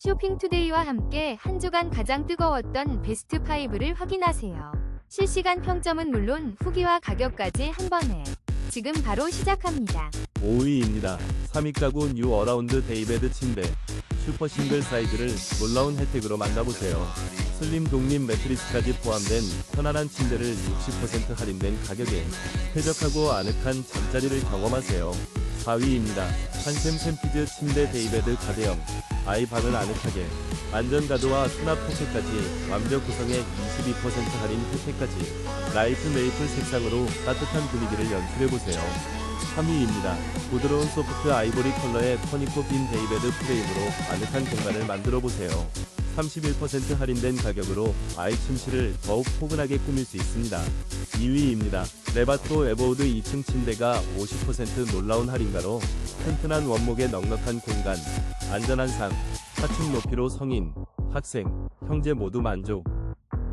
쇼핑투데이와 함께 한 주간 가장 뜨거웠던 베스트 5를 확인하세요. 실시간 평점은 물론 후기와 가격까지 한 번에 지금 바로 시작합니다. 5위입니다. 3위 가구 뉴 어라운드 데이베드 침대. 슈퍼 싱글 사이즈를 놀라운 혜택으로 만나보세요. 슬림 독립 매트리스까지 포함된 편안한 침대를 60% 할인된 가격에 쾌적하고 아늑한 잠자리를 경험하세요. 4위입니다. 한샘 샘피즈 침대 데이베드 가대형. 아이 방을 아늑하게 안전가드와 수납 포켓까지 완벽 구성의 22% 할인 혜택까지 라이트 메이플 색상으로 따뜻한 분위기를 연출해보세요. 3위입니다. 부드러운 소프트 아이보리 컬러의 퍼니코 빈 데이베드 프레임으로 아늑한 공간을 만들어 보세요. 31% 할인된 가격으로 아이 침실을 더욱 포근하게 꾸밀 수 있습니다. 2위입니다. 레바토 에보우드 2층 침대가 50% 놀라운 할인가로 튼튼한 원목의 넉넉한 공간, 안전한 상, 4층 높이로 성인, 학생, 형제 모두 만족.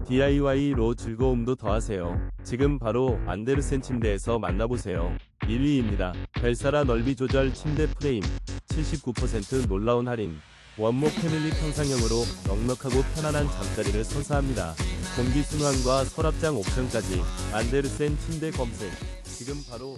DIY로 즐거움도 더하세요. 지금 바로 안데르센 침대에서 만나보세요. 1위입니다. 벨사라 넓이 조절 침대 프레임 79% 놀라운 할인. 원목 패밀리 평상형으로 넉넉하고 편안한 잠자리를 선사합니다. 공기 순환과 서랍장 옵션까지 안데르센 침대 검색. 지금 바로